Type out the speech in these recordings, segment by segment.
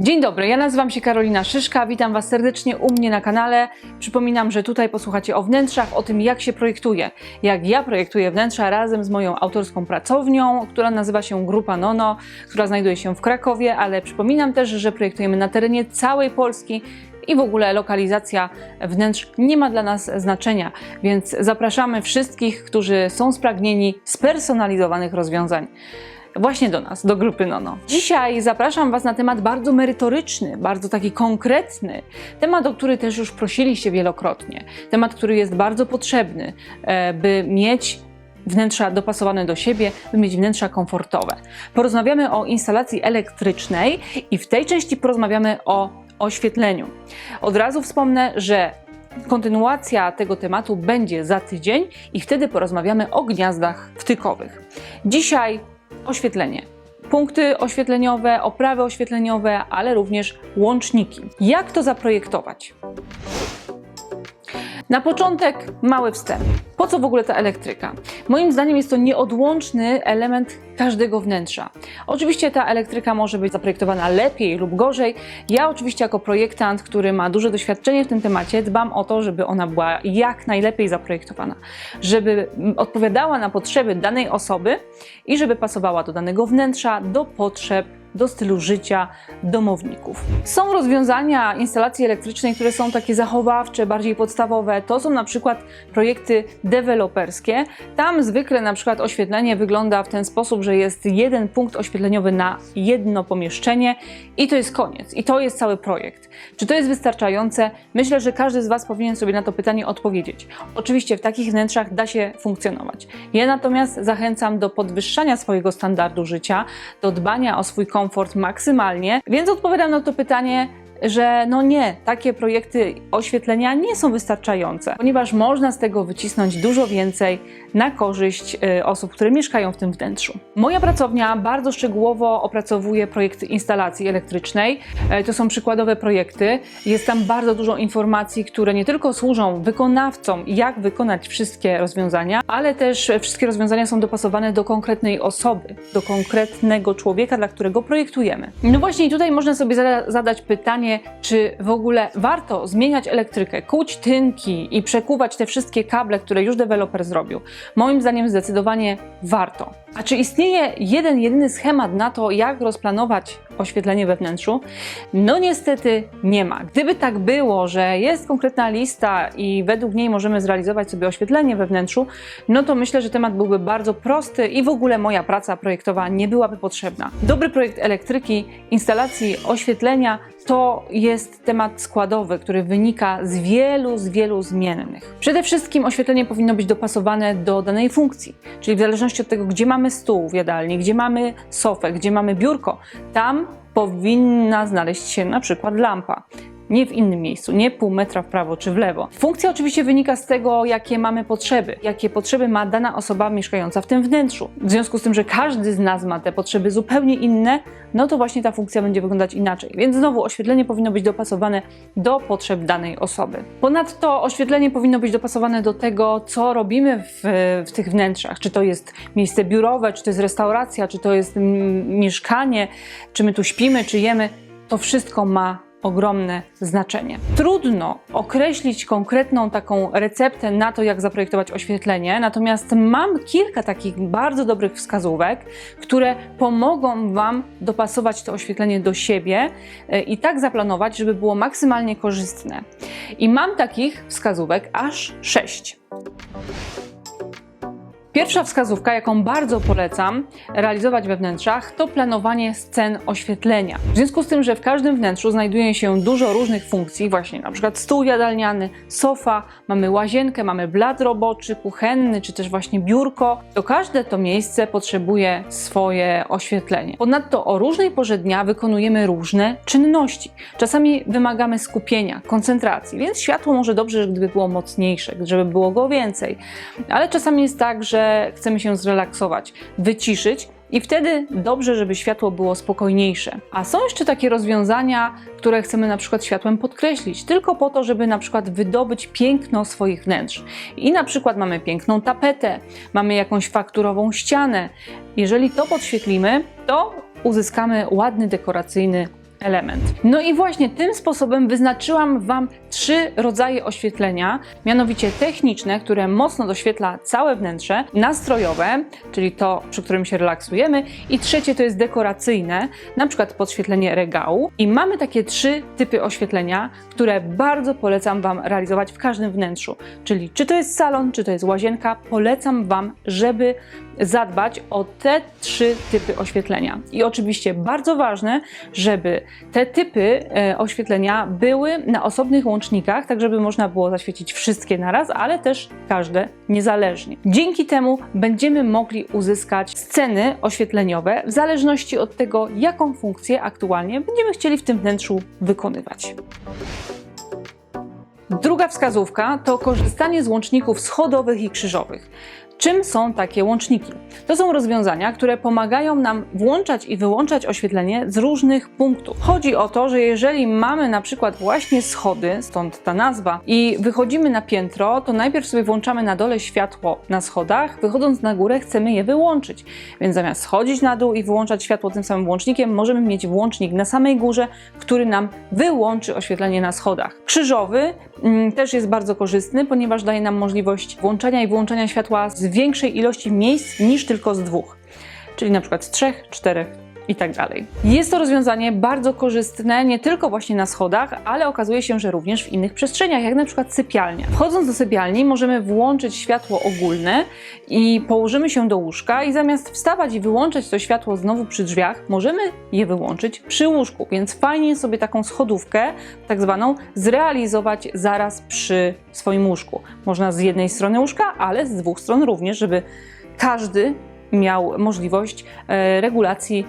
Dzień dobry, ja nazywam się Karolina Szyszka, witam Was serdecznie u mnie na kanale. Przypominam, że tutaj posłuchacie o wnętrzach, o tym jak się projektuje, jak ja projektuję wnętrza razem z moją autorską pracownią, która nazywa się Grupa Nono, która znajduje się w Krakowie, ale przypominam też, że projektujemy na terenie całej Polski i w ogóle lokalizacja wnętrz nie ma dla nas znaczenia, więc zapraszamy wszystkich, którzy są spragnieni spersonalizowanych rozwiązań właśnie do nas, do grupy Nono. Dzisiaj zapraszam Was na temat bardzo merytoryczny, bardzo taki konkretny, temat, o który też już prosiliście wielokrotnie, temat, który jest bardzo potrzebny, e, by mieć wnętrza dopasowane do siebie, by mieć wnętrza komfortowe. Porozmawiamy o instalacji elektrycznej i w tej części porozmawiamy o oświetleniu. Od razu wspomnę, że kontynuacja tego tematu będzie za tydzień i wtedy porozmawiamy o gniazdach wtykowych. Dzisiaj oświetlenie. Punkty oświetleniowe, oprawy oświetleniowe, ale również łączniki. Jak to zaprojektować? Na początek mały wstęp. Po co w ogóle ta elektryka? Moim zdaniem jest to nieodłączny element każdego wnętrza. Oczywiście ta elektryka może być zaprojektowana lepiej lub gorzej. Ja oczywiście jako projektant, który ma duże doświadczenie w tym temacie, dbam o to, żeby ona była jak najlepiej zaprojektowana, żeby odpowiadała na potrzeby danej osoby i żeby pasowała do danego wnętrza, do potrzeb do stylu życia domowników. Są rozwiązania instalacji elektrycznej, które są takie zachowawcze, bardziej podstawowe. To są na przykład projekty deweloperskie. Tam zwykle na przykład oświetlenie wygląda w ten sposób, że jest jeden punkt oświetleniowy na jedno pomieszczenie i to jest koniec. I to jest cały projekt. Czy to jest wystarczające? Myślę, że każdy z Was powinien sobie na to pytanie odpowiedzieć. Oczywiście w takich wnętrzach da się funkcjonować. Ja natomiast zachęcam do podwyższania swojego standardu życia, do dbania o swój komfort maksymalnie, więc odpowiadam na to pytanie że no nie, takie projekty oświetlenia nie są wystarczające, ponieważ można z tego wycisnąć dużo więcej na korzyść y, osób, które mieszkają w tym wnętrzu. Moja pracownia bardzo szczegółowo opracowuje projekty instalacji elektrycznej. E, To są przykładowe projekty. Jest tam bardzo dużo informacji, które nie tylko służą wykonawcom, jak wykonać wszystkie rozwiązania, ale też wszystkie rozwiązania są dopasowane do konkretnej osoby, do konkretnego człowieka, dla którego projektujemy. No właśnie tutaj można sobie zada- zadać pytanie, czy w ogóle warto zmieniać elektrykę, kuć tynki i przekuwać te wszystkie kable, które już deweloper zrobił. Moim zdaniem zdecydowanie warto. A czy istnieje jeden, jedyny schemat na to, jak rozplanować oświetlenie we wnętrzu? No niestety nie ma. Gdyby tak było, że jest konkretna lista i według niej możemy zrealizować sobie oświetlenie we wnętrzu, no to myślę, że temat byłby bardzo prosty i w ogóle moja praca projektowa nie byłaby potrzebna. Dobry projekt elektryki, instalacji oświetlenia to jest temat składowy, który wynika z wielu, z wielu zmiennych. Przede wszystkim oświetlenie powinno być dopasowane do danej funkcji, czyli w zależności od tego, gdzie mamy stół w jadalni, gdzie mamy sofę, gdzie mamy biurko, tam powinna znaleźć się na przykład lampa. Nie w innym miejscu, nie pół metra w prawo czy w lewo. Funkcja oczywiście wynika z tego, jakie mamy potrzeby, jakie potrzeby ma dana osoba mieszkająca w tym wnętrzu. W związku z tym, że każdy z nas ma te potrzeby zupełnie inne, no to właśnie ta funkcja będzie wyglądać inaczej. Więc znowu oświetlenie powinno być dopasowane do potrzeb danej osoby. Ponadto oświetlenie powinno być dopasowane do tego, co robimy w, w tych wnętrzach. Czy to jest miejsce biurowe, czy to jest restauracja, czy to jest mm, mieszkanie, czy my tu śpimy, czy jemy. To wszystko ma ogromne znaczenie. Trudno określić konkretną taką receptę na to, jak zaprojektować oświetlenie, natomiast mam kilka takich bardzo dobrych wskazówek, które pomogą Wam dopasować to oświetlenie do siebie e, i tak zaplanować, żeby było maksymalnie korzystne. I mam takich wskazówek aż sześć. Pierwsza wskazówka, jaką bardzo polecam realizować we wnętrzach, to planowanie scen oświetlenia. W związku z tym, że w każdym wnętrzu znajduje się dużo różnych funkcji, właśnie na przykład stół jadalniany, sofa, mamy łazienkę, mamy blat roboczy, kuchenny, czy też właśnie biurko, to każde to miejsce potrzebuje swoje oświetlenie. Ponadto o różnej porze dnia wykonujemy różne czynności. Czasami wymagamy skupienia, koncentracji, więc światło może dobrze, gdyby było mocniejsze, żeby było go więcej. Ale czasami jest tak, że chcemy się zrelaksować, wyciszyć i wtedy dobrze, żeby światło było spokojniejsze. A są jeszcze takie rozwiązania, które chcemy na przykład światłem podkreślić, tylko po to, żeby na przykład wydobyć piękno swoich wnętrz. I na przykład mamy piękną tapetę, mamy jakąś fakturową ścianę. Jeżeli to podświetlimy, to uzyskamy ładny dekoracyjny element. No i właśnie tym sposobem wyznaczyłam Wam trzy rodzaje oświetlenia, mianowicie techniczne, które mocno doświetla całe wnętrze, nastrojowe, czyli to, przy którym się relaksujemy, i trzecie to jest dekoracyjne, na przykład podświetlenie regału. I mamy takie trzy typy oświetlenia, które bardzo polecam Wam realizować w każdym wnętrzu. Czyli czy to jest salon, czy to jest łazienka, polecam Wam, żeby zadbać o te trzy typy oświetlenia. I oczywiście bardzo ważne, żeby te typy e, oświetlenia były na osobnych łącznikach, tak żeby można było zaświecić wszystkie naraz, ale też każde niezależnie. Dzięki temu będziemy mogli uzyskać sceny oświetleniowe w zależności od tego, jaką funkcję aktualnie będziemy chcieli w tym wnętrzu wykonywać. Druga wskazówka to korzystanie z łączników schodowych i krzyżowych. Czym są takie łączniki? To są rozwiązania, które pomagają nam włączać i wyłączać oświetlenie z różnych punktów. Chodzi o to, że jeżeli mamy na przykład właśnie schody, stąd ta nazwa, i wychodzimy na piętro, to najpierw sobie włączamy na dole światło na schodach, wychodząc na górę chcemy je wyłączyć. Więc zamiast schodzić na dół i wyłączać światło tym samym włącznikiem, możemy mieć włącznik na samej górze, który nam wyłączy oświetlenie na schodach. Krzyżowy mm, też jest bardzo korzystny, ponieważ daje nam możliwość włączania i wyłączania światła z większej ilości miejsc niż tylko z dwóch, czyli na przykład z trzech, czterech i tak dalej. Jest to rozwiązanie bardzo korzystne nie tylko właśnie na schodach, ale okazuje się, że również w innych przestrzeniach, jak na przykład sypialnia. Wchodząc do sypialni możemy włączyć światło ogólne i położymy się do łóżka i zamiast wstawać i wyłączać to światło znowu przy drzwiach, możemy je wyłączyć przy łóżku, więc fajnie sobie taką schodówkę, tak zwaną, zrealizować zaraz przy swoim łóżku. Można z jednej strony łóżka, ale z dwóch stron również, żeby każdy miał możliwość e, regulacji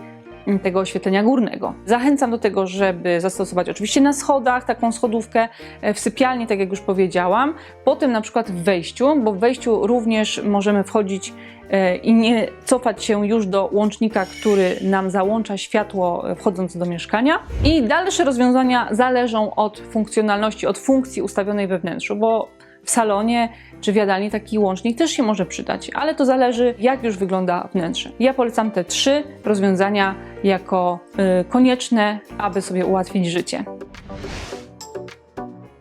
tego oświetlenia górnego. Zachęcam do tego, żeby zastosować oczywiście na schodach taką schodówkę, e, w sypialni, tak jak już powiedziałam, potem na przykład w wejściu, bo w wejściu również możemy wchodzić e, i nie cofać się już do łącznika, który nam załącza światło e, wchodząc do mieszkania. I dalsze rozwiązania zależą od funkcjonalności, od funkcji ustawionej we wnętrzu, bo w salonie czy w jadalni taki łącznik też się może przydać, ale to zależy, jak już wygląda wnętrze. Ja polecam te trzy rozwiązania jako y, konieczne, aby sobie ułatwić życie.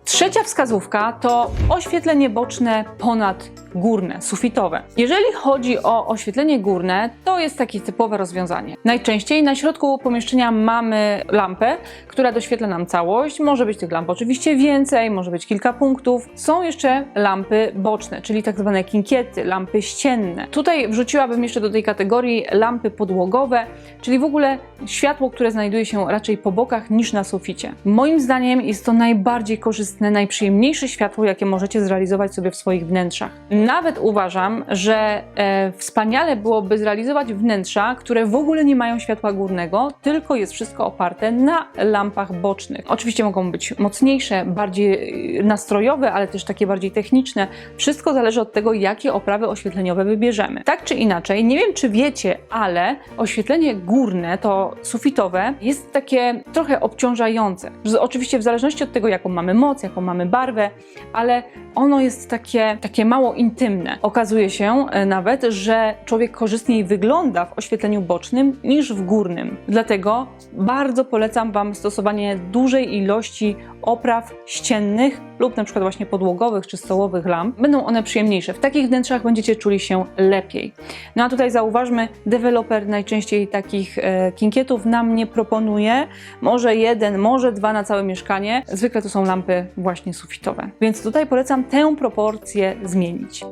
Trzecia wskazówka to oświetlenie boczne ponad górne, sufitowe. Jeżeli chodzi o oświetlenie górne, to jest takie typowe rozwiązanie. Najczęściej na środku pomieszczenia mamy lampę, która doświetla nam całość. Może być tych lamp oczywiście więcej, może być kilka punktów. Są jeszcze lampy boczne, czyli tak zwane kinkiety, lampy ścienne. Tutaj wrzuciłabym jeszcze do tej kategorii lampy podłogowe, czyli w ogóle światło, które znajduje się raczej po bokach niż na suficie. Moim zdaniem jest to najbardziej korzystne, najprzyjemniejsze światło, jakie możecie zrealizować sobie w swoich wnętrzach. Nawet uważam, że e, wspaniale byłoby zrealizować wnętrza, które w ogóle nie mają światła górnego, tylko jest wszystko oparte na lampach bocznych. Oczywiście mogą być mocniejsze, bardziej e, nastrojowe, ale też takie bardziej techniczne. Wszystko zależy od tego, jakie oprawy oświetleniowe wybierzemy. Tak czy inaczej, nie wiem czy wiecie, ale oświetlenie górne, to sufitowe, jest takie trochę obciążające. Oczywiście w zależności od tego, jaką mamy moc, jaką mamy barwę, ale ono jest takie, takie mało intymne. Okazuje się e, nawet, że człowiek korzystniej wygląda w oświetleniu bocznym niż w górnym. Dlatego bardzo polecam Wam stosowanie dużej ilości opraw ściennych lub na przykład właśnie podłogowych czy stołowych lamp. Będą one przyjemniejsze. W takich wnętrzach będziecie czuli się lepiej. No a tutaj zauważmy, deweloper najczęściej takich e, kinkietów nam nie proponuje. Może jeden, może dwa na całe mieszkanie. Zwykle to są lampy właśnie sufitowe. Więc tutaj polecam tę proporcję zmienić.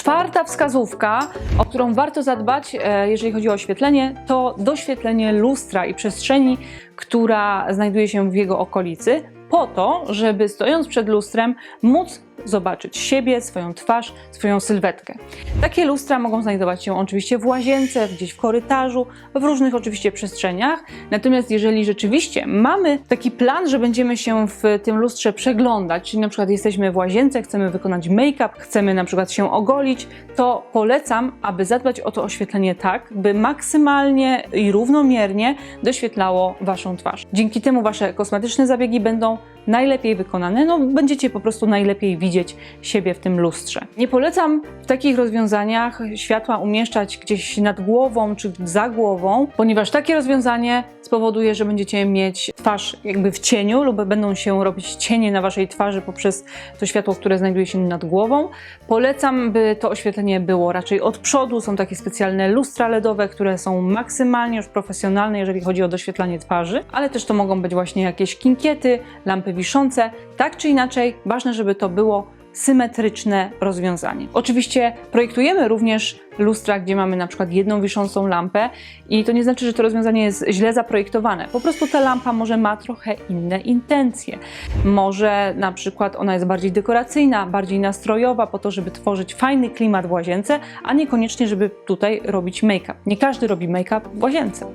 Czwarta wskazówka, o którą warto zadbać, e, jeżeli chodzi o oświetlenie, to doświetlenie lustra i przestrzeni, która znajduje się w jego okolicy, po to, żeby stojąc przed lustrem móc zobaczyć siebie, swoją twarz, swoją sylwetkę. Takie lustra mogą znajdować się oczywiście w łazience, gdzieś w korytarzu, w różnych oczywiście przestrzeniach. Natomiast jeżeli rzeczywiście mamy taki plan, że będziemy się w tym lustrze przeglądać, czyli na przykład jesteśmy w łazience, chcemy wykonać make-up, chcemy na przykład się ogolić, to polecam, aby zadbać o to oświetlenie tak, by maksymalnie i równomiernie doświetlało Waszą twarz. Dzięki temu Wasze kosmetyczne zabiegi będą najlepiej wykonane, no będziecie po prostu najlepiej widzieć siebie w tym lustrze. Nie polecam w takich rozwiązaniach światła umieszczać gdzieś nad głową czy za głową, ponieważ takie rozwiązanie spowoduje, że będziecie mieć twarz jakby w cieniu lub będą się robić cienie na waszej twarzy poprzez to światło, które znajduje się nad głową. Polecam, by to oświetlenie było raczej od przodu. Są takie specjalne lustra LEDowe, które są maksymalnie już profesjonalne, jeżeli chodzi o doświetlanie twarzy, ale też to mogą być właśnie jakieś kinkiety, lampy wiszące. Tak czy inaczej, ważne, żeby to było symetryczne rozwiązanie. Oczywiście projektujemy również lustra, gdzie mamy na przykład jedną wiszącą lampę i to nie znaczy, że to rozwiązanie jest źle zaprojektowane. Po prostu ta lampa może ma trochę inne intencje. Może na przykład ona jest bardziej dekoracyjna, bardziej nastrojowa po to, żeby tworzyć fajny klimat w łazience, a niekoniecznie, żeby tutaj robić make-up. Nie każdy robi make-up w łazience.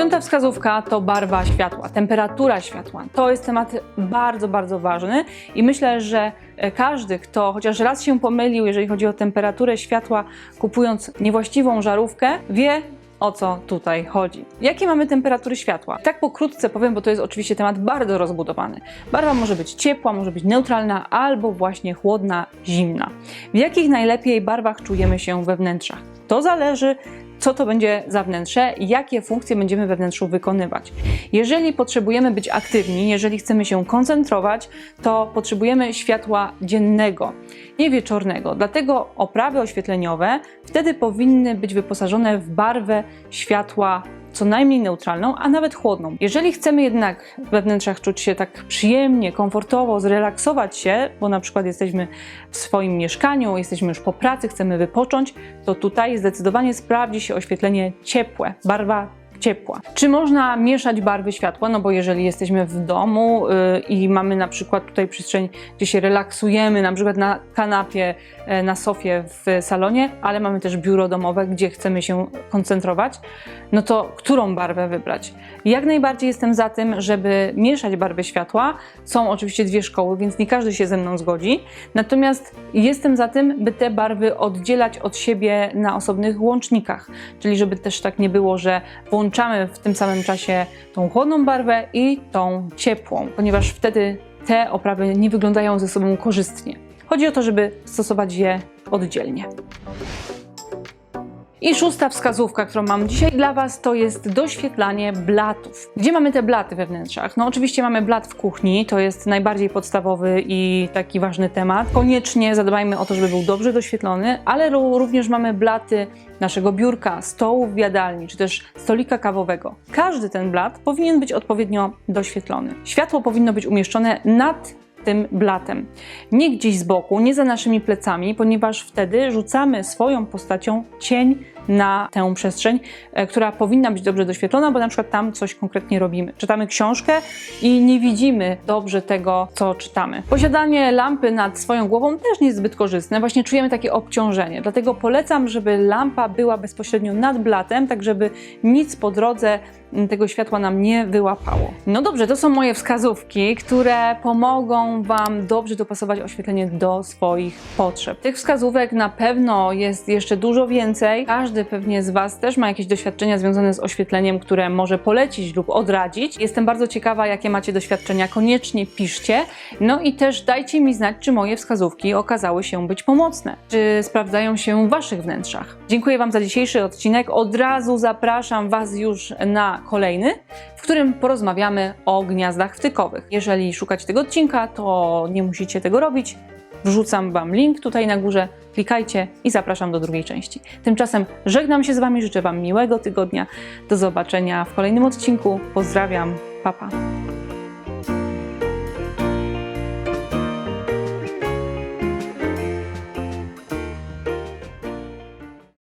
Piąta wskazówka to barwa światła, temperatura światła. To jest temat bardzo, bardzo ważny i myślę, że każdy, kto chociaż raz się pomylił, jeżeli chodzi o temperaturę światła, kupując niewłaściwą żarówkę, wie, o co tutaj chodzi. Jakie mamy temperatury światła? Tak pokrótce powiem, bo to jest oczywiście temat bardzo rozbudowany. Barwa może być ciepła, może być neutralna albo właśnie chłodna, zimna. W jakich najlepiej barwach czujemy się we wnętrzach? To zależy co to będzie za wnętrze i jakie funkcje będziemy we wnętrzu wykonywać. Jeżeli potrzebujemy być aktywni, jeżeli chcemy się koncentrować, to potrzebujemy światła dziennego, nie wieczornego. Dlatego oprawy oświetleniowe wtedy powinny być wyposażone w barwę światła co najmniej neutralną, a nawet chłodną. Jeżeli chcemy jednak we wnętrzach czuć się tak przyjemnie, komfortowo, zrelaksować się, bo na przykład jesteśmy w swoim mieszkaniu, jesteśmy już po pracy, chcemy wypocząć, to tutaj zdecydowanie sprawdzi się oświetlenie ciepłe, barwa ciepła. Czy można mieszać barwy światła? No bo jeżeli jesteśmy w domu yy, i mamy na przykład tutaj przestrzeń, gdzie się relaksujemy, na przykład na kanapie, yy, na sofie w salonie, ale mamy też biuro domowe, gdzie chcemy się koncentrować, no to którą barwę wybrać? Jak najbardziej jestem za tym, żeby mieszać barwy światła. Są oczywiście dwie szkoły, więc nie każdy się ze mną zgodzi. Natomiast jestem za tym, by te barwy oddzielać od siebie na osobnych łącznikach, czyli żeby też tak nie było, że włączamy włączamy w tym samym czasie tą chłodną barwę i tą ciepłą, ponieważ wtedy te oprawy nie wyglądają ze sobą korzystnie. Chodzi o to, żeby stosować je oddzielnie. I szósta wskazówka, którą mam dzisiaj dla Was, to jest doświetlanie blatów. Gdzie mamy te blaty we wnętrzach? No oczywiście mamy blat w kuchni, to jest najbardziej podstawowy i taki ważny temat. Koniecznie zadbajmy o to, żeby był dobrze doświetlony, ale również mamy blaty naszego biurka, stołu w jadalni, czy też stolika kawowego. Każdy ten blat powinien być odpowiednio doświetlony. Światło powinno być umieszczone nad tym blatem. Nie gdzieś z boku, nie za naszymi plecami, ponieważ wtedy rzucamy swoją postacią cień na tę przestrzeń, e, która powinna być dobrze doświetlona, bo na przykład tam coś konkretnie robimy. Czytamy książkę i nie widzimy dobrze tego, co czytamy. Posiadanie lampy nad swoją głową też nie jest zbyt korzystne, właśnie czujemy takie obciążenie. Dlatego polecam, żeby lampa była bezpośrednio nad blatem, tak żeby nic po drodze tego światła nam nie wyłapało. No dobrze, to są moje wskazówki, które pomogą Wam dobrze dopasować oświetlenie do swoich potrzeb. Tych wskazówek na pewno jest jeszcze dużo więcej. Każdy pewnie z Was też ma jakieś doświadczenia związane z oświetleniem, które może polecić lub odradzić. Jestem bardzo ciekawa, jakie macie doświadczenia. Koniecznie piszcie. No i też dajcie mi znać, czy moje wskazówki okazały się być pomocne, czy sprawdzają się w Waszych wnętrzach. Dziękuję Wam za dzisiejszy odcinek. Od razu zapraszam Was już na kolejny, w którym porozmawiamy o gniazdach wtykowych. Jeżeli szukacie tego odcinka, to nie musicie tego robić. Wrzucam Wam link tutaj na górze, klikajcie i zapraszam do drugiej części. Tymczasem żegnam się z Wami, życzę Wam miłego tygodnia. Do zobaczenia w kolejnym odcinku. Pozdrawiam, papa. Pa.